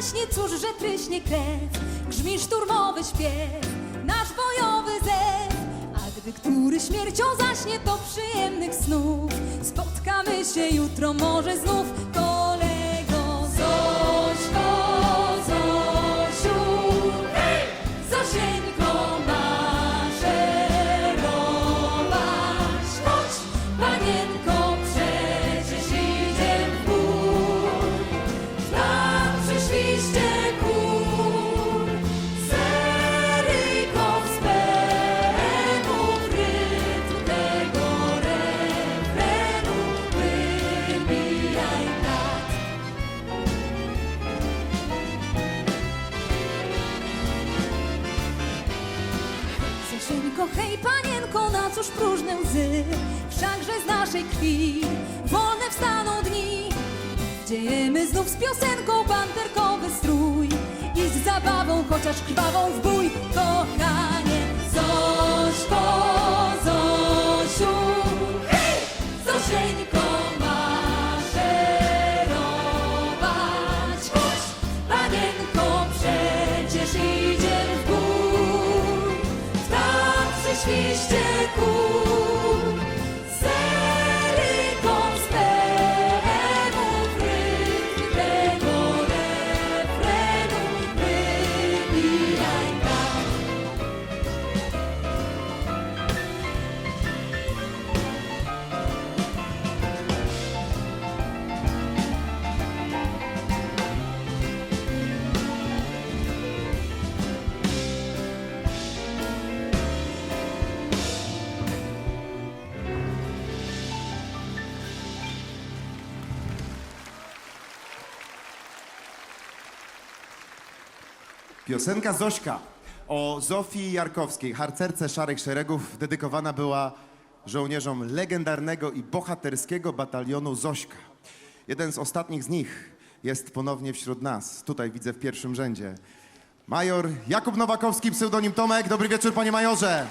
zaśnie, cóż, że tryśnie krew, grzmi szturmowy śpiew, nasz bojowy zew. A gdy który śmiercią zaśnie, to przyjemnych snów. Spotkamy się jutro, może znów, Zosieńko, hej panienko, na cóż próżne łzy? Wszakże z naszej krwi wolne wstaną dni. Dziejemy znów z piosenką panterkowy strój. I z zabawą, chociaż krwawą w bój świście Piosenka Zośka o Zofii Jarkowskiej, harcerce Szarych Szeregów, dedykowana była żołnierzom legendarnego i bohaterskiego batalionu Zośka. Jeden z ostatnich z nich jest ponownie wśród nas. Tutaj widzę w pierwszym rzędzie. Major Jakub Nowakowski, pseudonim Tomek. Dobry wieczór, panie majorze.